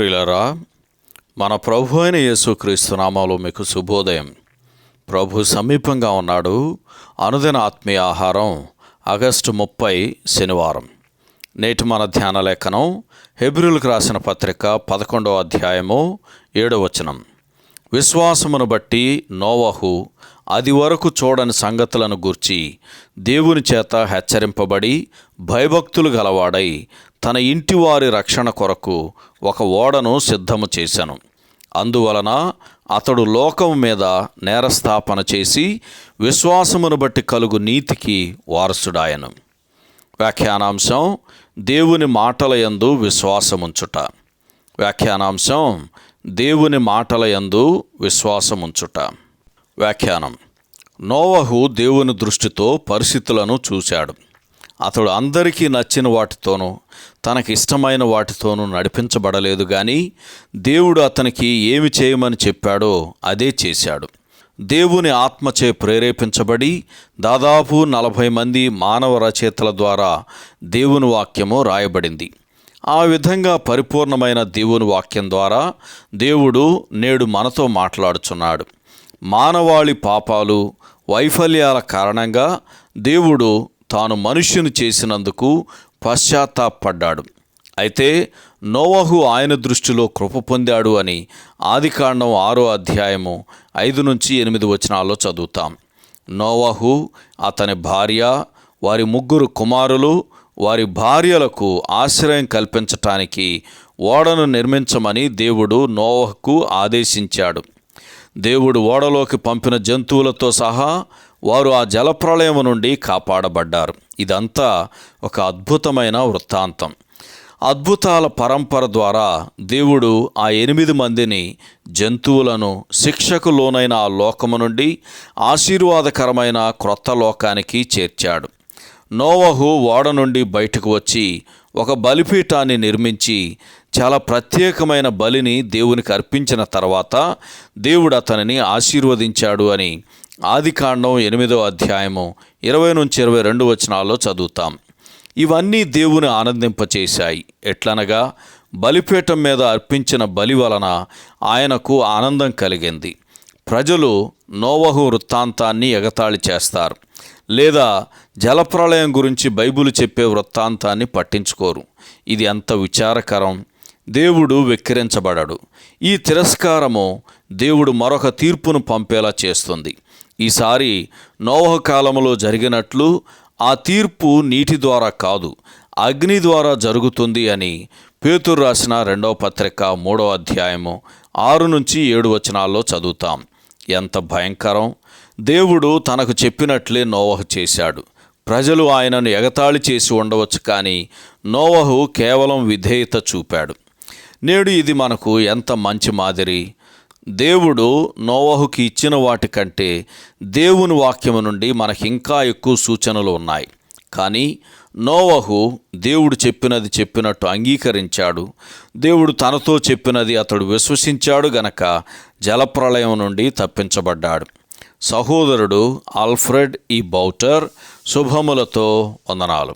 ప్రియులరా మన ప్రభు అయిన యేసుక్రీస్తు నామాలో మీకు శుభోదయం. ప్రభు సమీపంగా ఉన్నాడు. అనుదిన ఆత్మీయ ఆహారం ఆగస్టు ముప్పై శనివారం. నేటి మన ధ్యాన లేఖనం హెబ్రిల్కి రాసిన పత్రిక పదకొండవ అధ్యాయము ఏడవచనం విశ్వాసమును బట్టి నోవహు అది వరకు చూడని సంగతులను గూర్చి దేవుని చేత హెచ్చరింపబడి భయభక్తులు గలవాడై తన ఇంటి వారి రక్షణ కొరకు ఒక ఓడను సిద్ధము చేశాను. అందువలన అతడు లోకం మీద నేరస్థాపన చేసి విశ్వాసమును బట్టి కలుగు నీతికి వారసుడాయను. వ్యాఖ్యానాంశం దేవుని మాటల యందు విశ్వాసముంచుట. వ్యాఖ్యానాంశం దేవుని మాటల యందు విశ్వాసముంచుట. వ్యాఖ్యానం. నోవహు దేవుని దృష్టితో పరిస్థితులను చూశాడు. అతడు అందరికీ నచ్చిన వాటితోనూ తనకి ఇష్టమైన వాటితోనూ నడిపించబడలేదు కానీ దేవుడు అతనికి ఏమి చేయమని చెప్పాడో అదే చేశాడు. దేవుని ఆత్మచే ప్రేరేపించబడి దాదాపు నలభై మంది మానవ రచయితల ద్వారా దేవుని వాక్యము రాయబడింది. ఆ విధంగా పరిపూర్ణమైన దేవుని వాక్యం ద్వారా దేవుడు నేడు మనతో మాట్లాడుచున్నాడు. మానవాళి పాపాలు వైఫల్యాల కారణంగా దేవుడు తాను మనుష్యుని చేసినందుకు పశ్చాత్తాపడ్డాడు. అయితే నోవహు ఆయన దృష్టిలో కృప పొందాడు అని ఆదికాండం ఆరో అధ్యాయము ఐదు నుంచి ఎనిమిది వచనాల్లో చదువుతాం. నోవహు అతని భార్య వారి ముగ్గురు కుమారులు వారి భార్యలకు ఆశ్రయం కల్పించటానికి ఓడను నిర్మించమని దేవుడు నోవహుకు ఆదేశించాడు. దేవుడు ఓడలోకి పంపిన జంతువులతో సహా వారు ఆ జలప్రళయం నుండి కాపాడబడ్డారు. ఇదంతా ఒక అద్భుతమైన వృత్తాంతం. అద్భుతాల పరంపర ద్వారా దేవుడు ఆ ఎనిమిది మందిని జంతువులను శిక్షకు లోనైన ఆ లోకము నుండి ఆశీర్వాదకరమైన క్రొత్త లోకానికి చేర్చాడు. నోవహు ఓడ నుండి బయటకు వచ్చి ఒక బలిపీఠాన్ని నిర్మించి చాలా ప్రత్యేకమైన బలిని దేవునికి అర్పించిన తర్వాత దేవుడు అతనిని ఆశీర్వదించాడు అని ఆదికాండం ఎనిమిదో అధ్యాయము ఇరవై నుంచి ఇరవై రెండు వచనాల్లో చదువుతాం. ఇవన్నీ దేవుని ఆనందింపచేశాయి. ఎట్లనగా బలిపీఠం మీద అర్పించిన బలి వలన ఆయనకు ఆనందం కలిగింది. ప్రజలు నోవహు వృత్తాంతాన్ని ఎగతాళి చేస్తారు. లేదా జలప్రళయం గురించి బైబిల్ చెప్పే వృత్తాంతాన్ని పట్టించుకోరు. ఇది అంత విచారకరం. దేవుడు వెక్కిరించబడడు. ఈ తిరస్కారము దేవుడు మరొక తీర్పును పంపేలా చేస్తుంది. ఈసారి నోవహ కాలంలో జరిగినట్లు ఆ తీర్పు నీటి ద్వారా కాదు అగ్ని ద్వారా జరుగుతుంది అని పేతురు రాసిన రెండవ పత్రిక మూడవ అధ్యాయము ఆరు నుంచి ఏడు వచనాల్లో చదువుతాం. ఎంత భయంకరం? దేవుడు తనకు చెప్పినట్లే నోవహు చేశాడు. ప్రజలు ఆయనను ఎగతాళి చేసి ఉండవచ్చు కానీ నోవహు కేవలం విధేయత చూపాడు. నేడు ఇది మనకు ఎంత మంచి మాదిరి? దేవుడు నోవహుకి ఇచ్చిన వాటికంటే దేవుని వాక్యము నుండి మనకింకా ఎక్కువ సూచనలు ఉన్నాయి. కానీ నోవహు దేవుడు చెప్పినది చెప్పినట్టు అంగీకరించాడు. దేవుడు తనతో చెప్పినది అతడు విశ్వసించాడు గనక జలప్రళయం నుండి తప్పించబడ్డాడు. సహోదరుడు ఆల్ఫ్రెడ్ ఈ బౌటర్ శుభములతో వందనాలు.